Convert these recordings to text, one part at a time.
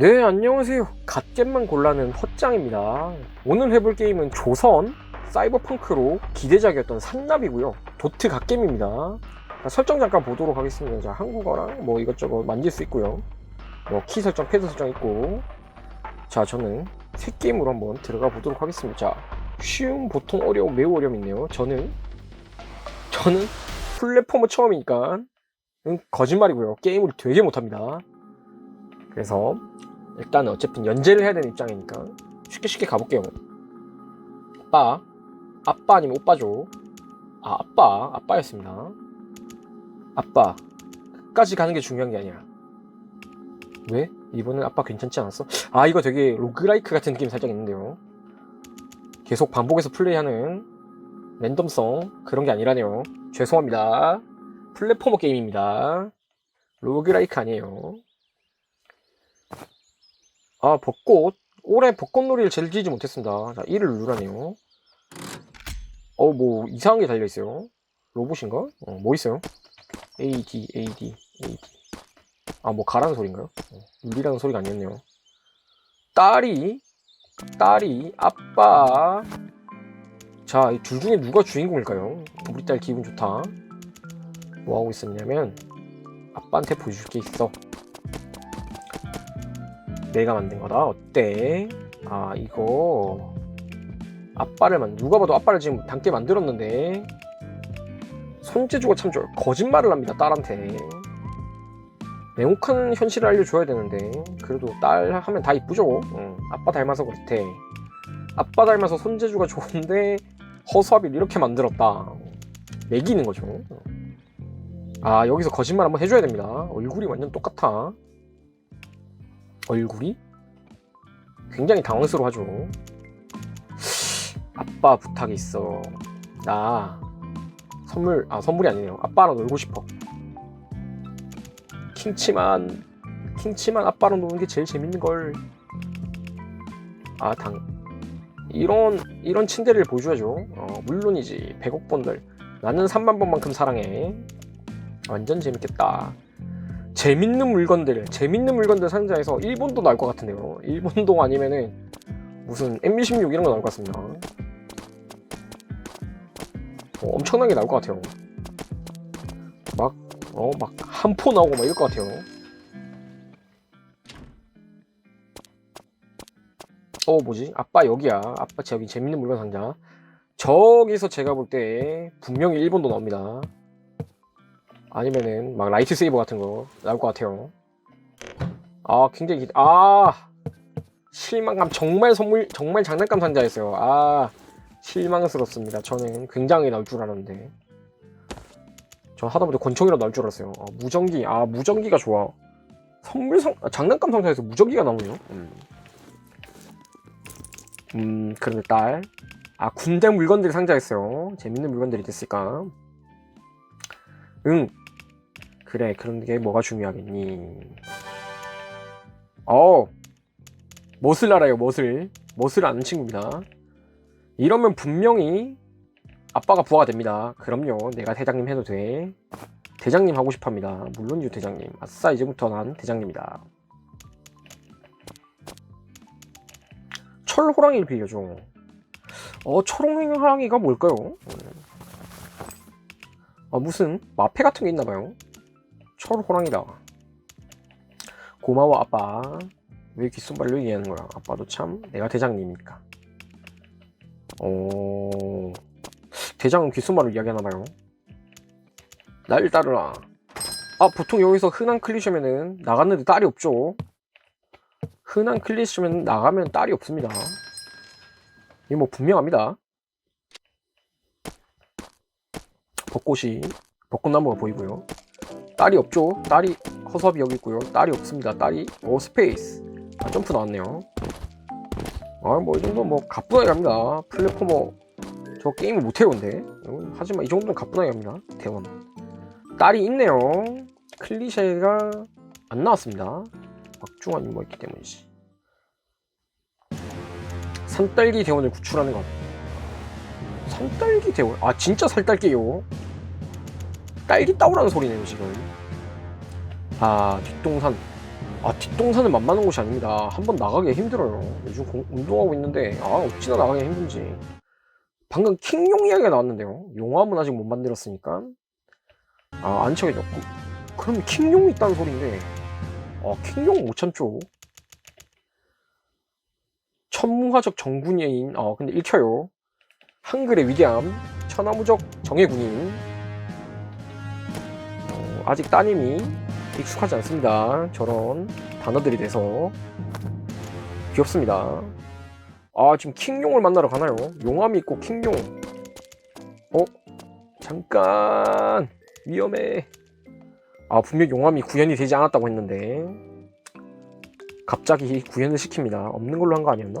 네, 안녕하세요. 갓겜만 골라는 헛장입니다. 오늘 해볼 게임은 조선 사이버펑크로 기대작이었던 산납이고요. 도트 갓겜입니다. 자, 설정 잠깐 보도록 하겠습니다. 자, 한국어랑 뭐 이것저것 만질 수 있고요. 뭐 키 설정, 패드 설정 있고. 자, 저는 새 게임으로 한번 들어가 보도록 하겠습니다. 자, 쉬움, 보통, 어려움, 매우 어려움 있네요. 저는 저는 플랫폼은 처음이니까 음, 거짓말이고요. 게임을 되게 못합니다. 그래서 일단 어차피 연재를 해야 되는 입장이니까 쉽게 쉽게 가볼게요. 아빠, 아빠 아니면 오빠죠. 아 아빠, 아빠였습니다. 아빠, 끝까지 가는 게 중요한 게 아니야. 왜? 이번엔 아빠 괜찮지 않았어? 아 이거 되게 로그라이크 같은 느낌이 살짝 있는데요. 계속 반복해서 플레이하는 랜덤성 그런 게 아니라네요. 죄송합니다. 플랫포머 게임입니다. 로그라이크 아니에요. 아 벚꽃. 올해 벚꽃놀이를 즐기지 못했습니다. 자 1을 누르라네요. 어 뭐 이상한 게 달려있어요. 로봇인가? 어, 뭐 있어요? AD AD AD 아 뭐 가라는 소린가요? 어, 누리라는 소리가 아니었네요. 딸이 딸이 아빠. 자 이 둘 중에 누가 주인공일까요? 우리 딸 기분 좋다. 뭐 하고 있었냐면 아빠한테 보여줄 게 있어 내가 만든 거다. 어때? 아, 이거. 아빠를 만, 누가 봐도 아빠를 지금 담게 만들었는데. 손재주가 참 좋아요. 거짓말을 합니다, 딸한테. 냉혹한 현실을 알려줘야 되는데. 그래도 딸 하면 다 이쁘죠? 응. 아빠 닮아서 그렇대. 아빠 닮아서 손재주가 좋은데, 허수아비를 이렇게 만들었다. 매기는 거죠. 아, 여기서 거짓말 한번 해줘야 됩니다. 얼굴이 완전 똑같아. 얼굴이 굉장히 당황스러워하죠. 아빠 부탁이 있어. 나 선물 아 선물이 아니네요. 아빠랑 놀고 싶어. 킹치만 킹치만 아빠랑 노는 게 제일 재밌는 걸. 아 당 이런 이런 침대를 보여줘야죠. 어, 물론이지 100억 번들 나는 3만 번만큼 사랑해. 완전 재밌겠다. 재밌는 물건들, 재밌는 물건들 상자에서 일본도 나올 것 같은데요. 일본도 아니면은 무슨 MB16 이런 거 나올 것 같습니다. 어, 엄청나게 나올 것 같아요. 막, 어, 막, 한 포 나오고 막 이럴 것 같아요. 어, 뭐지? 아빠 여기야. 아빠 여기 재밌는 물건 상자. 저기서 제가 볼 때 분명히 일본도 나옵니다. 아니면은 막 라이트 세이버 같은 거 나올 것 같아요. 아 굉장히 기... 아 실망감 정말 선물 정말 장난감 상자였어요. 아 실망스럽습니다. 저는 굉장히 나올 줄 알았는데 저 하다못해 권총이라도 나올 줄 알았어요. 아, 무전기 아 무전기가 좋아. 선물 상 아, 장난감 상자에서 무전기가 나오네요. 음, 음 그런데 딸. 아 군대 물건들이 상자였어요. 재밌는 물건들이 됐을까? 응. 그래, 그런 게 뭐가 중요하겠니? 어, 멋을 알아요, 멋을. 멋을 아는 친구입니다. 이러면 분명히 아빠가 부하가 됩니다. 그럼요, 내가 대장님 해도 돼. 대장님 하고 싶어 합니다. 물론이죠, 대장님. 아싸, 이제부터 난 대장님이다. 철호랑이를 빌려줘. 어, 철호랑이가 뭘까요? 아, 무슨 마패 같은 게 있나봐요. 철호랑이다. 고마워 아빠. 왜 귓손발로 얘기하는 거야? 아빠도 참 내가 대장님이니까. 어... 대장은 귓손발로 이야기하나 봐요. 날 따르라. 아 보통 여기서 흔한 클리셔면은 나갔는데 딸이 없죠. 흔한 클리셔면 나가면 딸이 없습니다. 이거 뭐 분명합니다. 벚꽃이 벚꽃나무가 보이고요. 딸이 없죠. 딸이 허수아비 여기 있고요. 딸이 없습니다. 딸이 오 스페이스 아, 점프 나왔네요. 아뭐 이 정도 뭐 가뿐하게 갑니다. 플랫포머 저 게임을 못해요 근데 하지만 이 정도는 가뿐하게 갑니다. 대원 딸이 있네요. 클리셰가 안 나왔습니다. 유머 있기 때문이지. 산딸기 대원을 구출하는 것. 산딸기 대원. 아 진짜 살딸기요. 딸기 따오라는 소리네요 지금 아 뒷동산 아 뒷동산은 만만한 곳이 아닙니다. 한번 나가기 힘들어요. 요즘 공- 운동하고 있는데 아 어찌나 나가기 힘든지. 방금 킹용 이야기가 나왔는데요. 용암은 아직 못 만들었으니까 아안 쳐야죠. 그, 그럼 킹용이 있다는 소리인데 아 킹용 못 참죠. 천문화적 정군예인 아 근데 읽혀요. 한글의 위대함 천하무적 정예군인 어, 아직 따님이 익숙하지 않습니다. 저런 단어들이 돼서 귀엽습니다. 아 지금 킹용을 만나러 가나요? 용암이 있고 킹용. 어? 잠깐 위험해. 아 분명 용암이 구현이 되지 않았다고 했는데 갑자기 구현을 시킵니다. 없는 걸로 한 거 아니었나?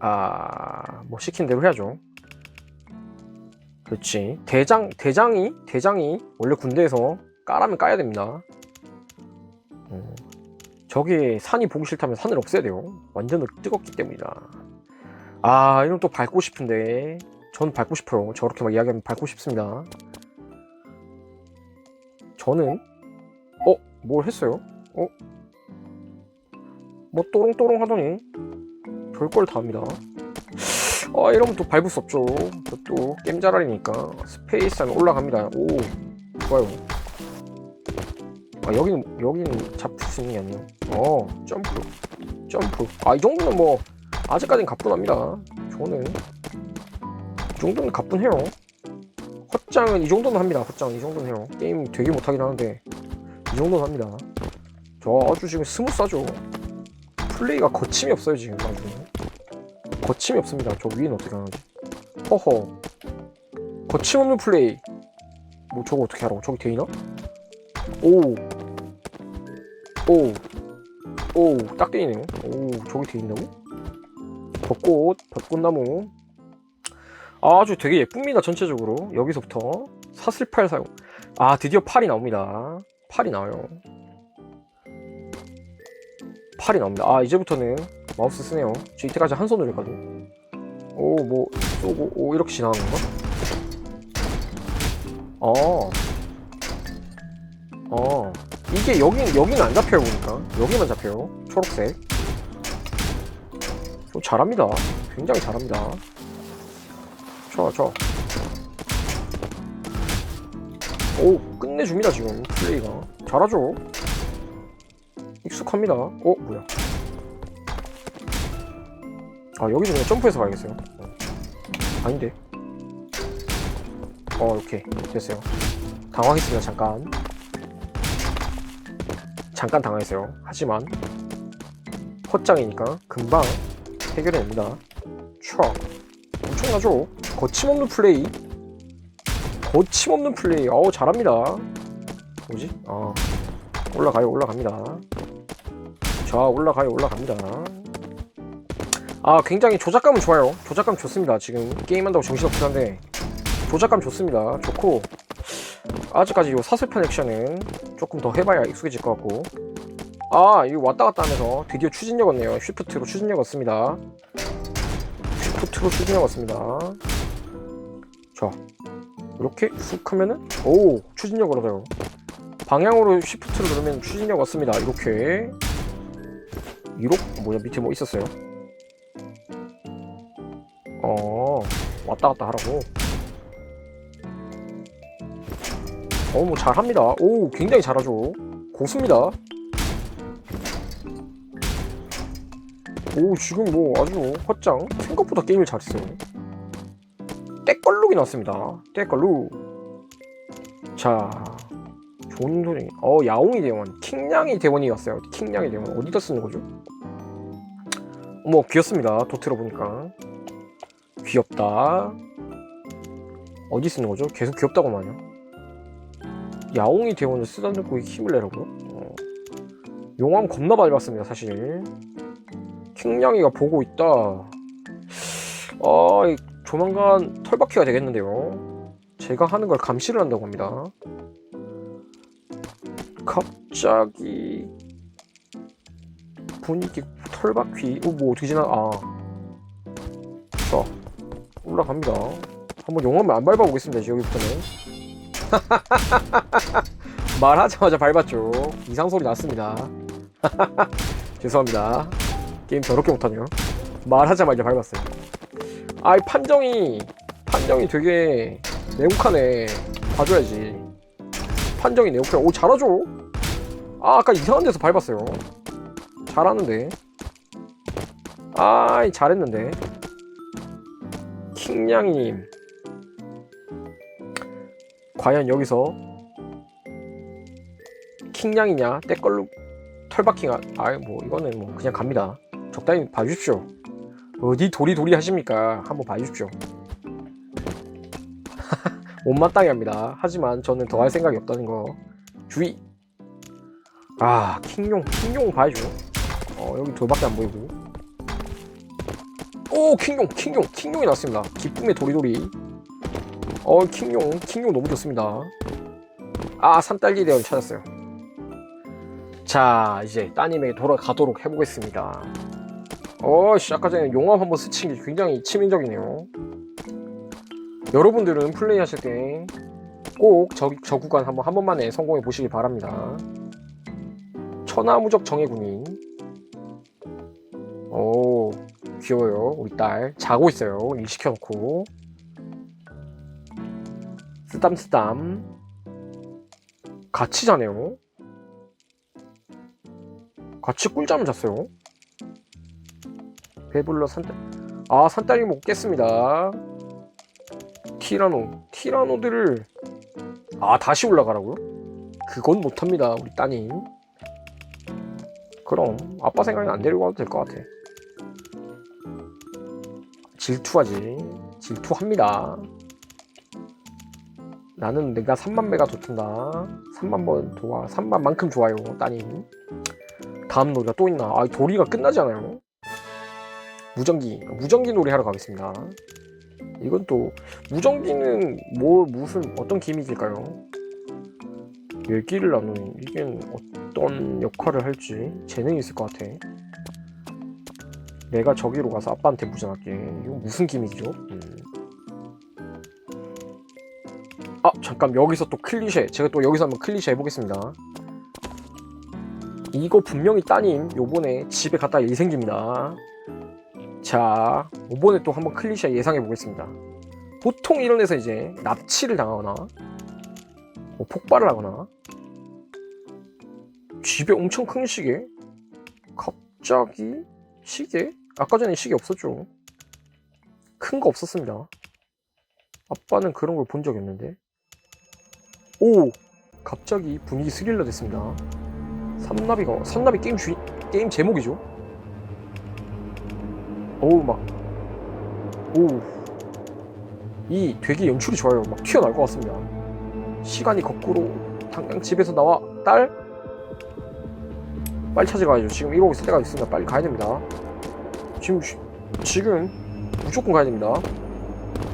아, 뭐 시킨 대로 해야죠. 그렇지. 대장, 대장이, 대장이 원래 군대에서 까라면 까야 됩니다. 어, 저기 산이 보기 싫다면 산을 없애야 돼요. 완전 뜨겁기 때문이다. 아, 이건 또 밟고 싶은데. 전 밟고 싶어요. 저렇게 막 이야기하면 밟고 싶습니다. 저는, 어, 뭘 했어요? 어? 뭐 또롱또롱 하더니 별걸 다 합니다. 아 이러면 또 밟을 수 없죠. 게임 잘하니까 스페이스 하면 올라갑니다. 오 좋아요. 아 여기는 여기는 잡힐 수 있는 게 아니에요. 어 점프 점프. 아 이 정도는 뭐 아직까지는 가뿐합니다. 저는 이 정도는 가뿐해요. 헛장은 이 정도는 합니다. 헛장 이 정도는 해요. 게임 되게 못하긴 하는데 이 정도는 합니다. 저 아주 지금 스무스하죠. 플레이가 거침이 없어요 지금 아주 거침이 없습니다 저 위에는 어떻게 하는지 허허 거침없는 플레이 뭐 저거 어떻게 하라고 저기 돼 있나? 오 오 오딱 돼있네요 오 저기 돼있나고? 벚꽃 벚꽃나무 아주 되게 예쁩니다 전체적으로 여기서부터 사슬팔 사용 아 드디어 팔이 나옵니다 팔이 나와요 팔이 나옵니다. 아 이제부터는 마우스 쓰네요. 저 이때까지 한 손으로 했거든. 오뭐 쏘고 오 이렇게 지나가는 건가? 어. 어. 이게 여긴 여기는 안 잡혀요 보니까 여기만 잡혀요. 초록색. 저 잘합니다. 굉장히 잘합니다. 좋아 좋아. 오 끝내줍니다 지금 플레이가 잘하죠. 익숙합니다. 어 뭐야? 아 여기서 그냥 점프해서 가야겠어요. 어. 아닌데. 어 오케이 됐어요. 당황했습니다 잠깐. 잠깐 당황했어요. 하지만 헛장이니까 금방 해결해냅니다. 촥 엄청나죠? 거침없는 플레이. 거침없는 플레이. 어우 잘합니다. 뭐지? 아 올라가요 올라갑니다. 자 올라가요 올라갑니다 아 굉장히 조작감은 좋아요 조작감 좋습니다 지금 게임한다고 정신없긴 한데 조작감 좋습니다 좋고 아직까지 이 사슬편 액션은 조금 더 해봐야 익숙해질 것 같고. 아 이거 왔다 갔다 하면서 드디어 추진력 얻네요. 쉬프트로 추진력 얻습니다. 쉬프트로 추진력 얻습니다. 자 이렇게 쑥 하면은 오 추진력 얻어요. 방향으로 쉬프트를 누르면 추진력 얻습니다. 이렇게. 1호? 뭐야 밑에 뭐 있었어요? 어 왔다 갔다 하라고 어뭐 잘합니다. 오 굉장히 잘하죠. 고수입니다. 오 지금 뭐 아주 헛장. 생각보다 게임을 잘했어요. 떼걸룩이 나왔습니다. 떼걸룩 자 좋은 소리 어 야옹이 대원. 킹냥이 대원이 왔어요. 킹냥이 대원. 어디다 쓰는 거죠? 어머 귀엽습니다. 도트로 보니까. 귀엽다. 어디 쓰는 거죠? 계속 귀엽다고 하냐 야옹이 대원을 쓰다 놓고 힘을 내라고요? 어. 용암 겁나 많이 봤습니다 사실. 킹냥이가 보고 있다. 아 조만간 털바퀴가 되겠는데요. 제가 하는 걸 감시를 한다고 합니다. 갑자기 분위기 털바퀴 어, 뭐 어떻게 지나 아. 자, 올라갑니다. 한번 용암을 안 밟아보겠습니다 여기부터는 말하자마자 밟았죠. 이상 소리 났습니다. 죄송합니다. 게임 더럽게 못하네요. 말하자마자 밟았어요. 아이 판정이 판정이 되게 내혹하네. 봐줘야지. 판정이 내혹해. 오 잘하죠. 아 아까 이상한 데서 밟았어요. 잘하는데. 아이 잘했는데. 킹냥이님. 과연 여기서 킹냥이냐? 때걸로 털박킹아 아이 뭐 이거는 뭐 그냥 갑니다. 적당히 봐주십시오. 어디 도리도리 하십니까? 한번 봐주십시오. 못마땅해 합니다. 하지만 저는 더 할 생각이 없다는 거. 주의. 아 킹용 킹용 봐야죠. 어 여기 돌밖에 안 보이고. 오 킹용 킹용 킹용이 나왔습니다. 기쁨의 도리도리 어 킹용 킹용 너무 좋습니다. 아 산딸기 대원 찾았어요. 자 이제 따님에게 돌아가도록 해보겠습니다. 어씨 아까 전에 용암 한번 스친 게 굉장히 치명적이네요. 여러분들은 플레이 하실 때 꼭 저 저 구간 한번 한 번만에 성공해 보시길 바랍니다. 천하무적 정예 군인. 오 귀여워요. 우리 딸. 자고 있어요. 일 시켜놓고 쓰담쓰담. 같이 자네요. 같이 꿀잠을 잤어요. 배불러 산딸 아 산딸기 먹겠습니다. 티라노 티라노들을 아 다시 올라가라고요? 그건 못합니다 우리 따님. 그럼 아빠 생각엔 안 데리고 가도 될 것 같아. 질투하지. 질투합니다 나는 내가 3만 배가 좋단다. 3만 번 좋아. 3만만큼 좋아요 따님. 다음 놀이가 또 있나? 아 도리가 끝나지 않아요? 무전기. 무전기 놀이 하러 가겠습니다. 이건 또 무전기는 뭐 무슨 어떤 기믹일까요? 얘기를 나누는 이게 어떤 역할을 할지 재능이 있을 것 같아. 내가 저기로 가서 아빠한테 무전할게. 이거 무슨 기믹이죠? 음. 아 잠깐 여기서 또 클리셰. 제가 또 여기서 한번 클리셰 해보겠습니다. 이거 분명히 따님 요번에 집에 갔다 일 생깁니다. 자 요번에 또 한번 클리셰 예상해 보겠습니다. 보통 이런 데서 이제 납치를 당하거나 뭐 폭발을 하거나 집에 엄청 큰 시계? 갑자기 시계? 아까 전에 시계 없었죠. 큰 거 없었습니다. 아빠는 그런 걸 본 적이 없는데 오! 갑자기 분위기 스릴러 됐습니다. 삼나비가 삼나비 게임 주 게임 제목이죠? 오우 막 오 이 되게 연출이 좋아요. 막 튀어나올 것 같습니다. 시간이 거꾸로 당장 집에서 나와. 딸? 빨리 찾으러 가야죠. 지금 이러고 있을 때가 있습니다. 빨리 가야 됩니다. 지금 시- 지금 무조건 가야 됩니다.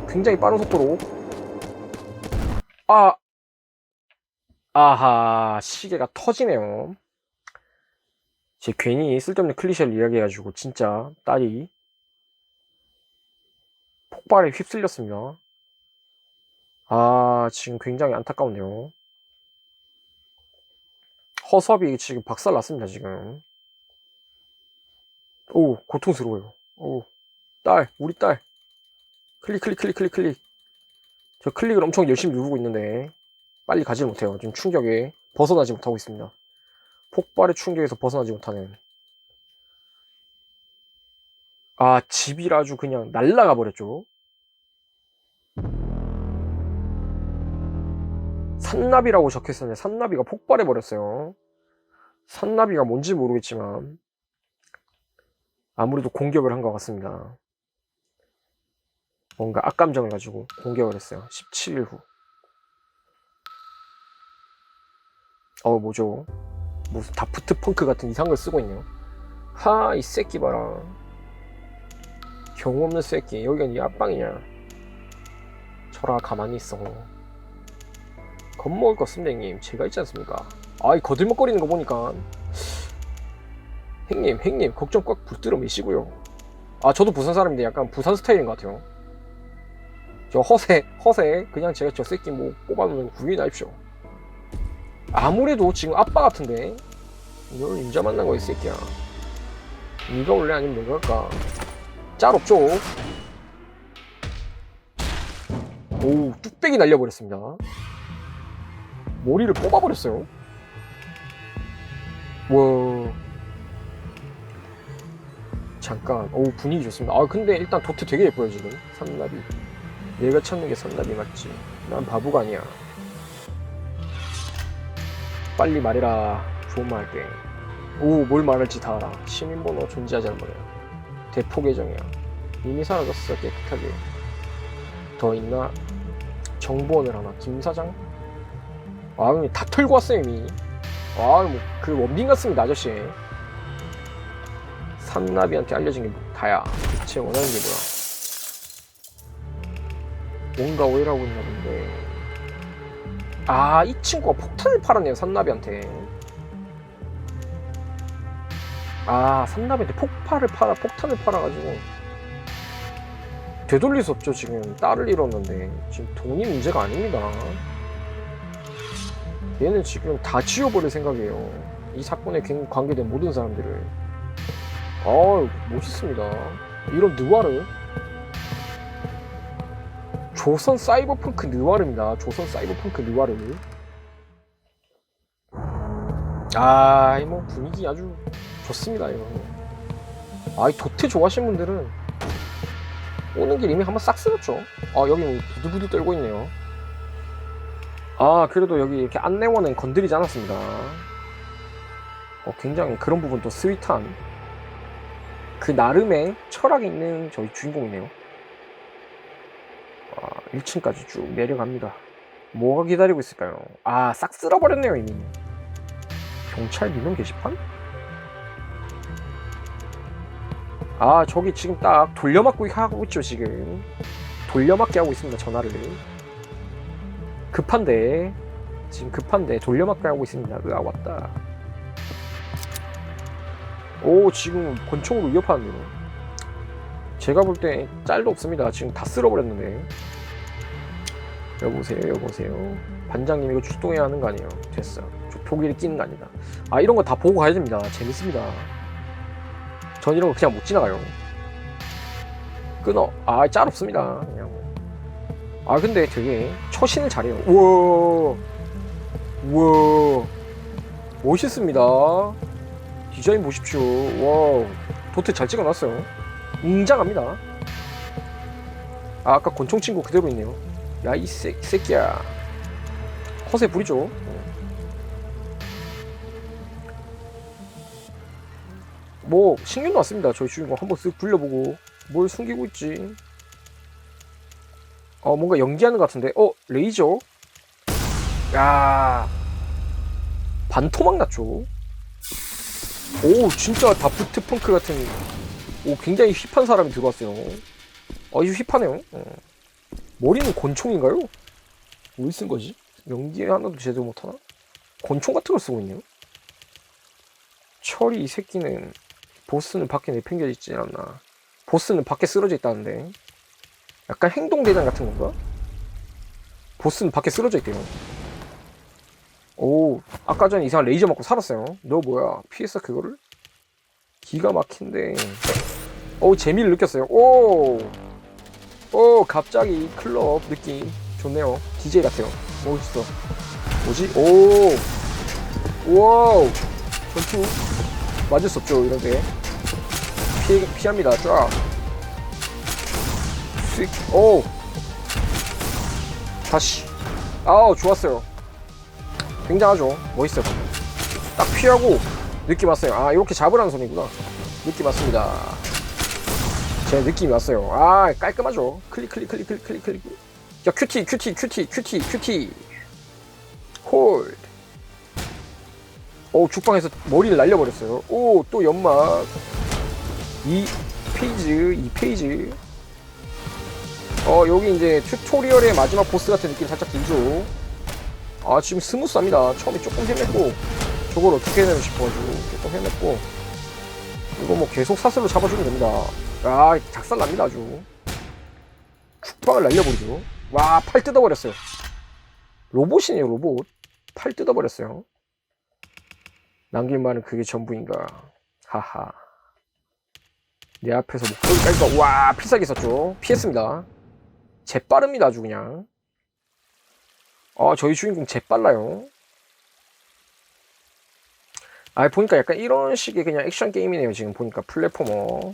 굉장히 빠른 속도로. 아 아하 시계가 터지네요. 제 괜히 쓸데없는 클리셰를 이야기해가지고 진짜 딸이 폭발에 휩쓸렸습니다. 아 지금 굉장히 안타까운데요. 허섭이 지금 박살났습니다 지금. 오 고통스러워요. 오딸 우리 딸. 클릭 클릭 클릭 클릭 클릭. 저 클릭을 엄청 열심히 누르고 있는데 빨리 가지 못해요. 지금 충격에 벗어나지 못하고 있습니다. 폭발의 충격에서 벗어나지 못하는. 아 집이라 아주 그냥 날라가 버렸죠. 산나비라고 적혀있었는데 산나비가 폭발해 버렸어요. 산나비가 뭔지 모르겠지만 아무래도 공격을 한 것 같습니다. 뭔가 악감정을 가지고 공격을 했어요. 17일 후 어 뭐죠 무슨 다프트 펑크 같은 이상한 걸 쓰고 있네요. 하, 이 새끼 봐라. 경우 없는 새끼. 여기가 네 앞방이냐. 저라 가만히 있어. 겁먹을 거 없습니다, 형님. 제가 있지 않습니까? 아이, 거들먹거리는 거 보니까. 형님, 형님, 걱정 꽉 붙들어 매시고요. 아, 저도 부산 사람인데 약간 부산 스타일인 것 같아요. 저 허세, 허세. 그냥 제가 저 새끼 뭐 뽑아놓으면 구인하십시오. 아무래도 지금 아빠 같은데. 널 인자 만난 거야 이 새끼야. 네가 원래 아니면 내가 할까? 짤 없죠? 오 뚝배기 날려버렸습니다. 머리를 뽑아버렸어요. 와. 잠깐. 오 분위기 좋습니다. 아 근데 일단 도트 되게 예뻐요 지금. 산나비. 내가 찾는 게 산나비 맞지? 난 바보가 아니야 빨리 말해라. 좋은 말 할게. 오뭘 말할지 다 알아. 시민번호 존재하지 않는 거야 대포 계정이야. 이미 사라졌어 깨끗하게. 더 있나? 정보원을 하나. 김 사장? 아 형님 다 털고 왔어요 이미. 아뭐그 원빈 같습니다 아저씨. 산나비한테 알려진 게 다야. 대체 원하는 게 뭐야? 뭔가 오해를 하고 있나 본데 아 이 친구가 폭탄을 팔았네요 산나비한테. 아 산나비한테 폭발을 팔아 폭탄을 팔아가지고. 되돌릴 수 없죠 지금. 딸을 잃었는데. 지금 돈이 문제가 아닙니다. 얘는 지금 다 지워버릴 생각이에요. 이 사건에 관- 관계된 모든 사람들을. 아 멋있습니다. 이런 느와르 조선 사이버펑크 느와르입니다. 조선 사이버펑크 느와르 아이 뭐 분위기 아주 좋습니다 이거. 아 이 도태 좋아하시는 분들은 오는 길 이미 한번 싹 쓸었죠? 아 여기 뭐 부들부들 떨고 있네요. 아 그래도 여기 이렇게 안내원은 건드리지 않았습니다. 어, 굉장히 그런 부분도 스윗한 그 나름의 철학이 있는 저희 주인공이네요. 아, 1층까지 쭉 내려갑니다. 뭐가 기다리고 있을까요? 아 싹 쓸어버렸네요 이미. 경찰 민원 게시판? 아 저기 지금 딱 돌려막기 하고 있죠 지금. 돌려막기 하고 있습니다 전화를. 급한데 지금 급한데 돌려막기 하고 있습니다. 으아 왔다. 오 지금 권총으로 위협하는데요 제가 볼 때 짤도 없습니다. 지금 다 쓸어버렸는데 여보세요 여보세요. 반장님 이거 출동해야 하는 거 아니에요? 됐어. 저 표기를 끼는 거 아니다. 아 이런 거 다 보고 가야 됩니다. 재밌습니다. 전 이런 거 그냥 못 지나가요. 끊어. 아짤 없습니다. 그냥 아 근데 되게 처신을 잘해요. 우와. 우와. 멋있습니다. 디자인 보십시오. 와우. 도트 잘 찍어놨어요. 웅장합니다. 아 아까 권총 친구 그대로 있네요 야 이 새끼야. 허세 부리죠. 뭐 신경도 왔습니다. 저희 주인공 한번 쓱 굴려보고 뭘 숨기고 있지. 어 뭔가 연기하는 것 같은데. 어 레이저? 야. 반토막 났죠? 오 진짜 다프트 펑크 같은. 오 굉장히 힙한 사람이 들어왔어요. 어 이거 힙하네요. 어. 머리는 권총인가요? 뭘쓴 거지? 연기 하나도 제대로 못하나? 권총 같은 걸 쓰고 있네요 철이 이 새끼는 보스는 밖에 내팽겨 있지 않나 보스는 밖에 쓰러져 있다는데 약간 행동대장 같은 건가? 보스는 밖에 쓰러져 있대요 오 아까 전에 이상한 레이저 맞고 살았어요 너 뭐야 피했어 그거를? 기가 막힌데 오 재미를 느꼈어요 오 오 갑자기 클럽 느낌 좋네요. DJ 같아요. 멋있어. 뭐지? 오! 와우! 전투? 맞을 수 없죠 이런데 피해, 피합니다. 쫙. 휙, 오! 다시. 아우 좋았어요. 굉장하죠? 멋있어요. 딱 피하고 느낌 왔어요. 아 이렇게 잡으라는 소리구나. 느낌 왔습니다 제 느낌이 왔어요 아 깔끔하죠 클릭 클릭 클릭 클릭 클릭 클릭 야 큐티 큐티 큐티 큐티 큐티 홀 오, 죽방에서 머리를 날려버렸어요. 오, 또 연막. 이 페이지, 이 페이지. 어, 여기 이제 튜토리얼의 마지막 보스 같은 느낌 살짝 들죠. 아, 지금 스무스합니다. 처음에 조금 헤맸고, 저걸 어떻게 해내나 싶어가지고, 조금 헤맸고. 이거 뭐 계속 사슬로 잡아주면 됩니다. 아, 작살 납니다, 아주. 죽방을 날려버리죠. 와, 팔 뜯어버렸어요. 로봇이네요, 로봇. 팔 뜯어버렸어요. 남길 말은 그게 전부인가. 하하. 내 앞에서 목소리까지 와 필살기 썼죠. 피했습니다. 재빠릅니다 아주 그냥. 아 저희 주인공 재빨라요. 아 보니까 약간 이런 식의 그냥 액션 게임이네요 지금 보니까 플랫포머.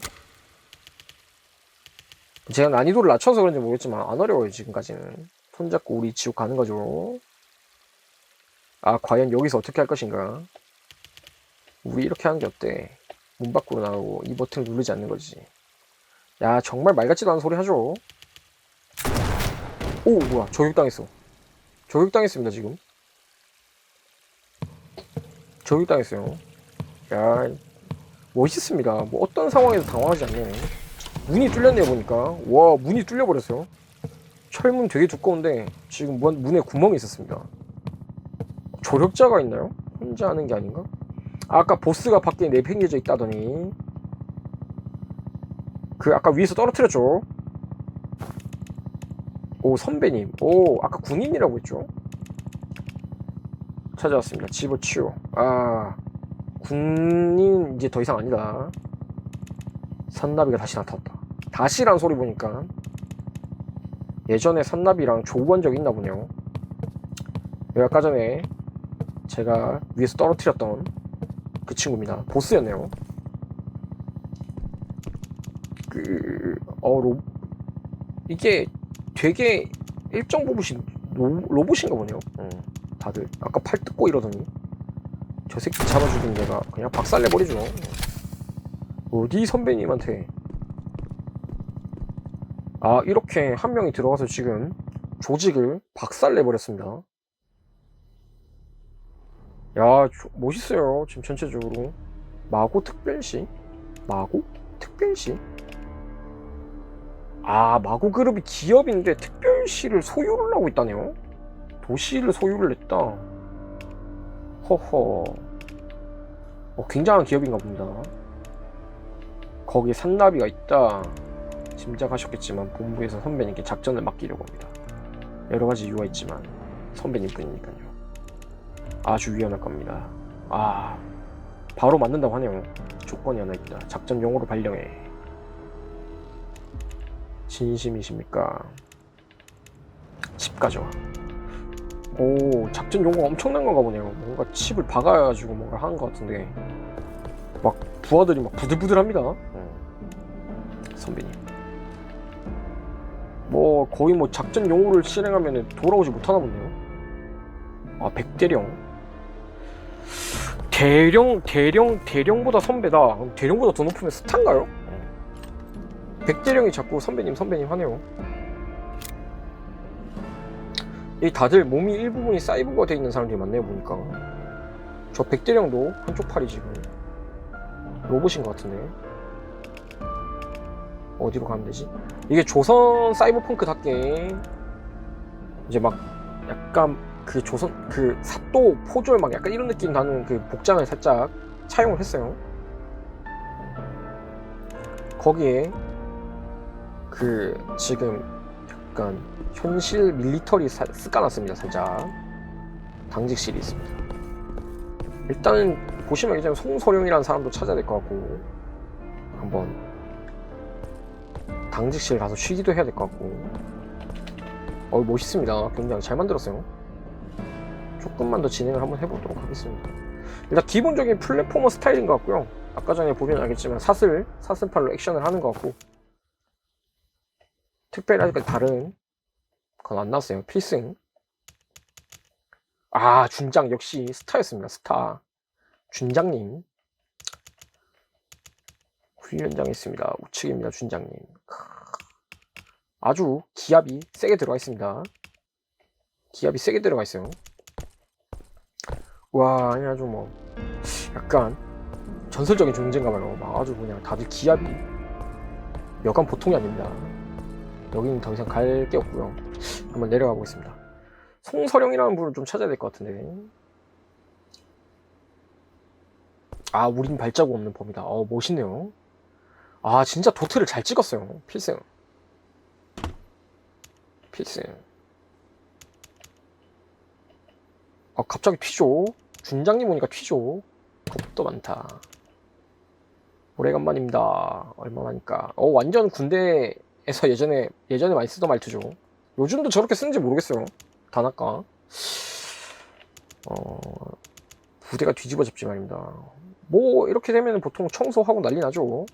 제가 난이도를 낮춰서 그런지 모르겠지만 안 어려워요 지금까지는. 손잡고 우리 지옥 가는 거죠. 아 과연 여기서 어떻게 할 것인가? 우리 이렇게 하는 게 어때? 문 밖으로 나가고 이 버튼을 누르지 않는 거지. 야 정말 말 같지도 않은 소리 하죠. 오 뭐야 저격당했어. 저격당했습니다 지금. 저격당했어요. 야 멋있습니다. 뭐 어떤 상황에서 당황하지 않네. 문이 뚫렸네요 보니까. 와 문이 뚫려버렸어요. 철문 되게 두꺼운데 지금 문- 문에 구멍이 있었습니다. 조력자가 있나요? 혼자 하는 게 아닌가? 아까 보스가 밖에 내팽개져 있다더니 그 아까 위에서 떨어뜨렸죠 오 선배님 오 아까 군인이라고 했죠 찾아왔습니다 집어치워 아 군인 이제 더 이상 아니다 산나비가 다시 나타났다 다시란 소리 보니까 예전에 산나비랑 조우한 적 있나 보네요 아까 전에 제가 위에서 떨어뜨렸던 그 친구입니다. 보스였네요. 그, 어, 로, 이게 되게 일정 부분씩 로, 로봇인가 보네요. 어, 다들. 아까 팔 뜯고 이러더니. 저 새끼 잡아 죽인 내가 그냥 박살내버리죠. 어디 선배님한테. 아, 이렇게 한 명이 들어가서 지금 조직을 박살내버렸습니다. 야, 조- 멋있어요. 지금 전체적으로. 마고 특별시? 마고? 특별시? 아, 마고 그룹이 기업인데 특별시를 소유를 하고 있다네요? 도시를 소유를 했다. 허허. 어, 굉장한 기업인가 봅니다. 거기에 산나비가 있다. 짐작하셨겠지만 본부에서 선배님께 작전을 맡기려고 합니다. 여러 가지 이유가 있지만 선배님 뿐이니까요. 아주 위험할 겁니다. 아, 바로 맞는다고 하네요. 조건이 하나 있다. 작전 용어로 발령해. 진심이십니까? 칩 가져와. 오, 작전 용어가 엄청난 건가 보네요. 뭔가 칩을 박아가지고 뭔가 하는 것 같은데. 막 부하들이 막 부들부들합니다. 선배님. 뭐 거의 뭐 작전 용어를 실행하면 돌아오지 못하나 보네요. 아, 백대령. 대령, 대령, 대령보다 선배다. 대령보다 더 높으면 스타인가요? 백대령이 자꾸 선배님, 선배님 하네요. 이 다들 몸이 일부분이 사이버가 돼 있는 사람들이 많네요, 보니까. 저 백대령도 한쪽 팔이 지금 로봇인 것 같은데. 어디로 가면 되지? 이게 조선 사이버펑크답게 이제 막 약간 그 조선 그 사또 포졸 막 약간 이런 느낌 나는 그 복장을 살짝 차용을 했어요. 거기에 그 지금 약간 현실 밀리터리 사- 습관났습니다 살짝 당직실이 있습니다. 일단은 보시면 이제 송소령이라는 사람도 찾아야 될 것 같고 한번 당직실 가서 쉬기도 해야 될 것 같고 어 멋있습니다. 굉장히 잘 만들었어요. 조금만 더 진행을 한번 해보도록 하겠습니다. 일단 기본적인 플랫포머 스타일인 것 같고요. 아까 전에 보면 알겠지만 사슬, 사슬팔로 액션을 하는 것 같고 특별히 아직까지 다른 건 안 나왔어요. 필승. 아 준장 역시 스타였습니다. 스타. 준장님. 훈련장에 있습니다. 우측입니다. 준장님. 크. 아주 기압이 세게 들어가 있습니다. 기압이 세게 들어가 있어요. 와, 아주 뭐 약간 전설적인 존재인가 봐요. 막 아주 그냥 다들 기압이 여간 보통이 아닙니다. 여기는 더 이상 갈 게 없고요. 한번 내려가 보겠습니다. 송서령이라는 분을 좀 찾아야 될 것 같은데. 아, 우린 발자국 없는 범이다. 어, 멋있네요. 아, 진짜 도트를 잘 찍었어요. 필승. 필승. 아, 갑자기 튀죠. 준장님 오니까 튀죠. 겁도 많다. 오래간만입니다. 얼마만이니까. 어, 완전 군대에서 예전에, 예전에 많이 쓰던 말투죠. 요즘도 저렇게 쓰는지 모르겠어요. 단아까. 어, 부대가 뒤집어졌지 말입니다. 뭐, 이렇게 되면 보통 청소하고 난리 나죠.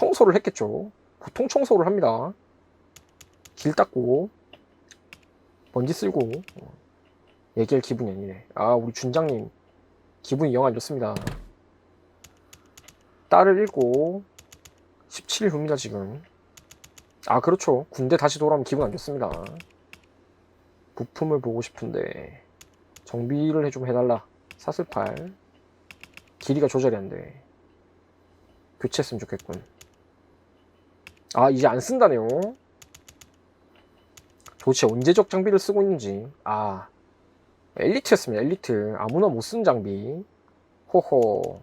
청소를 했겠죠. 보통 청소를 합니다. 길 닦고, 먼지 쓸고, 어, 얘기할 기분이 아니네. 아, 우리 준장님. 기분이 영 안 좋습니다. 딸을 잃고 17일 후입니다, 지금. 아, 그렇죠. 군대 다시 돌아오면 기분 안 좋습니다. 부품을 보고 싶은데 정비를 해좀 해달라. 사슬팔. 길이가 조절이 안 돼. 교체했으면 좋겠군. 아, 이제 안 쓴다네요. 도대체 언제적 장비를 쓰고 있는지. 아, 엘리트였습니다. 엘리트. 아무나 못 쓴 장비. 호호.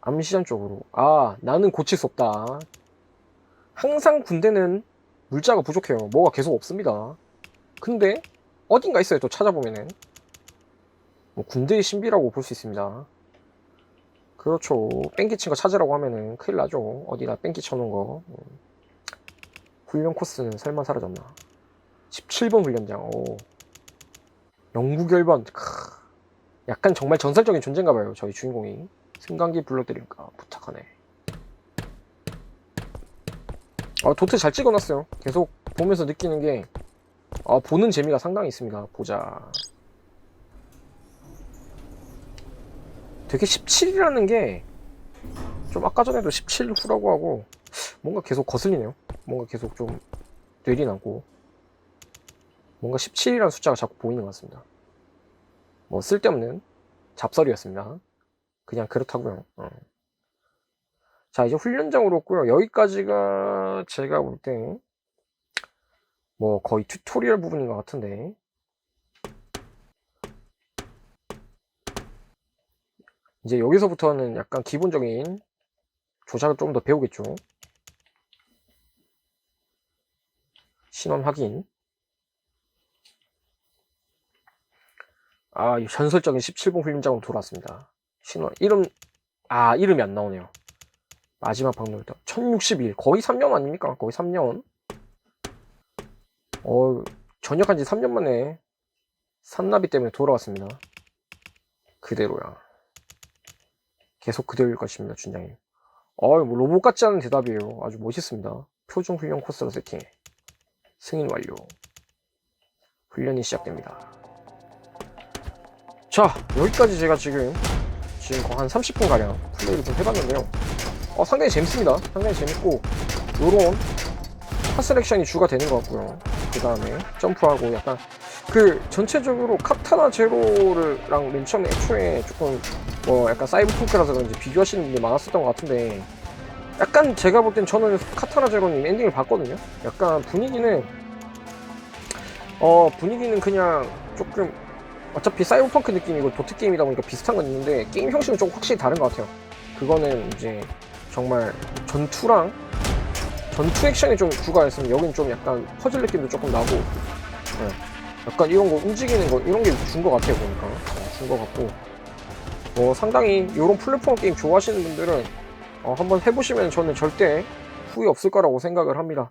암시장 쪽으로. 아, 나는 고칠 수 없다. 항상 군대는 물자가 부족해요. 뭐가 계속 없습니다. 근데 어딘가 있어요. 또 찾아보면은. 뭐 군대의 신비라고 볼 수 있습니다. 그렇죠. 뺑기 친 거 찾으라고 하면은 큰일 나죠. 어디다 뺑기 쳐 놓은 거. 음. 훈련 코스는 설마 사라졌나. 17번 훈련장. 오. 영구 결번. 크. 약간 정말 전설적인 존재인가 봐요. 저희 주인공이. 승강기 불러드릴까 부탁하네. 아, 도트 잘 찍어놨어요. 계속 보면서 느끼는 게, 아, 보는 재미가 상당히 있습니다. 보자. 되게 17이라는 게, 좀 아까 전에도 17 후라고 하고, 뭔가 계속 거슬리네요. 뭔가 계속 좀 뇌리 나고, 뭔가 17이라는 숫자가 자꾸 보이는 것 같습니다. 뭐 쓸데없는 잡설이었습니다. 그냥 그렇다고요. 어. 자 이제 훈련장으로 왔고요. 여기까지가 제가 볼 때 뭐 거의 튜토리얼 부분인 것 같은데 이제 여기서부터는 약간 기본적인 조작을 좀더 배우겠죠. 신원 확인. 아, 이 전설적인 17번 훈련장으로 돌아왔습니다. 신원, 이름, 아, 이름이 안 나오네요. 마지막 방문부터. 1061. 거의 3년 아닙니까? 거의 3년. 어, 전역한 지 3년 만에 산나비 때문에 돌아왔습니다. 그대로야. 계속 그대로일 것입니다, 준장님. 어이, 뭐, 로봇 같지 않은 대답이에요. 아주 멋있습니다. 표준 훈련 코스로 세팅. 승인 완료. 훈련이 시작됩니다. 자, 여기까지 제가 지금 지금 거의 한 30분 가량 플레이를 좀 해봤는데요. 어, 상당히 재밌습니다. 상당히 재밌고 요런 파슬 액션이 주가 되는 것 같고요. 그 다음에 점프하고 약간 그 전체적으로 카타나 제로를랑 맨 처음에 애초에 조금 뭐 약간 사이버펑크라서 그런지 비교하시는 분들이 많았었던 것 같은데 약간 제가 볼 땐 저는 카타나 제로님 엔딩을 봤거든요. 약간 분위기는 어 분위기는 그냥 조금 어차피 사이버펑크 느낌이고 도트 게임이다 보니까 비슷한 건 있는데 게임 형식은 좀 확실히 다른 것 같아요. 그거는 이제 정말 전투랑 전투 액션이 좀 주가였으면 여긴 좀 약간 퍼즐 느낌도 조금 나고 네. 약간 이런 거 움직이는 거 이런 게 준 것 같아요 보니까 준 것 같고 뭐 상당히 이런 플랫폼 게임 좋아하시는 분들은 어, 한번 해보시면 저는 절대 후회 없을 거라고 생각을 합니다.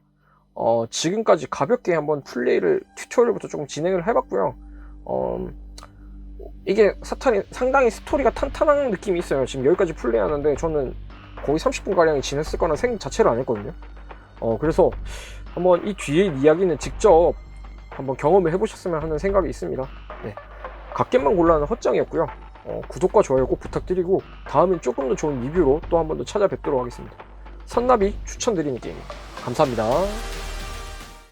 어, 지금까지 가볍게 한번 플레이를 튜토리얼부터 조금 진행을 해봤고요. 어, 이게 사탄이 상당히 스토리가 탄탄한 느낌이 있어요. 지금 여기까지 플레이하는데 저는 거의 30분 가량이 지냈을 거나 생각 자체를 안 했거든요. 어 그래서 한번 이 뒤에 이야기는 직접 한번 경험을 해보셨으면 하는 생각이 있습니다. 네. 각겜만 골라는 헛장이었고요. 어, 구독과 좋아요 꼭 부탁드리고 다음엔 조금 더 좋은 리뷰로 또 한 번 더 찾아뵙도록 하겠습니다. 선나비 추천드리는 게임 감사합니다.